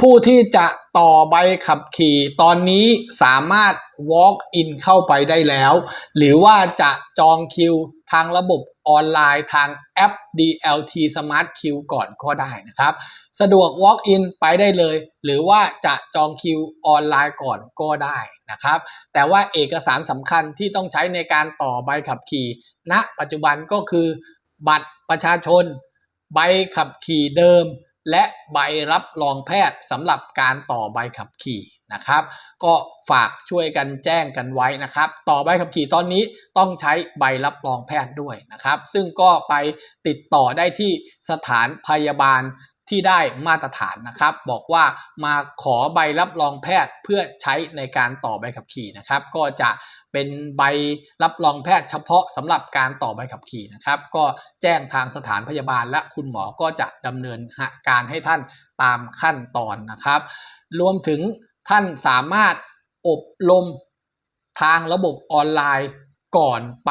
ผู้ที่จะต่อใบขับขี่ ตอนนี้สามารถ walk in เข้าไปได้แล้ว หรือว่าจะจองคิวทางระบบออนไลน์ทางแอป DLT Smart Q ก่อนก็ได้นะครับ สะดวก walk in ไปได้เลย หรือว่าจะจองคิวออนไลน์ก่อนก็ได้นะครับ แต่ว่าเอกสารสำคัญที่ต้องใช้ในการต่อใบขับขี่ณปัจจุบันก็คือ บัตรประชาชน ใบขับขี่เดิม และใบรับรองแพทย์สำหรับการต่อใบขับขี่นะครับ ก็ฝากช่วยกันแจ้งกันไว้นะครับ ต่อใบขับขี่ตอนนี้ต้องใช้ใบรับรองแพทย์ด้วยนะครับ ซึ่งก็ไปติดต่อได้ที่สถานพยาบาล ที่ได้มาตรฐานนะครับ บอกว่ามาขอใบรับรองแพทย์เพื่อใช้ในการต่อใบขับขี่นะครับ ก็จะเป็นใบรับรองแพทย์เฉพาะสำหรับการต่อใบขับขี่นะครับ ก็แจ้งทางสถานพยาบาลและคุณหมอก็จะดำเนินการให้ท่านตามขั้นตอนนะครับ รวมถึงท่านสามารถอบรมทางระบบออนไลน์ก่อนไป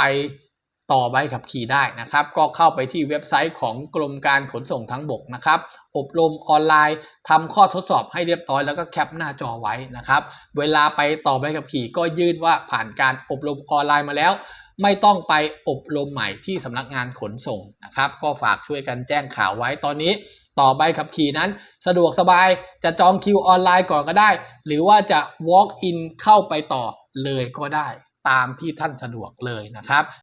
ต่อใบขับขี่ได้นะครับ ก็เข้าไปที่เว็บไซต์ของกรมการขนส่งทางบกนะครับ อบรมออนไลน์ทำข้อทดสอบให้เรียบร้อยแล้วก็แคปหน้าจอไว้นะครับ เวลาไปต่อใบขับขี่ก็ยื่นว่าผ่านการอบรมออนไลน์มาแล้ว ไม่ต้องไปอบรมใหม่ที่สำนักงานขนส่งนะครับ ก็ฝากช่วยกันแจ้งข่าวไว้ตอนนี้ต่อใบขับขี่นั้น สะดวกสบายจะจองคิวออนไลน์ก่อนก็ได้ หรือว่าจะ walk in เข้าไปต่อเลยก็ได้ ตามที่ท่านสะดวกเลยนะครับ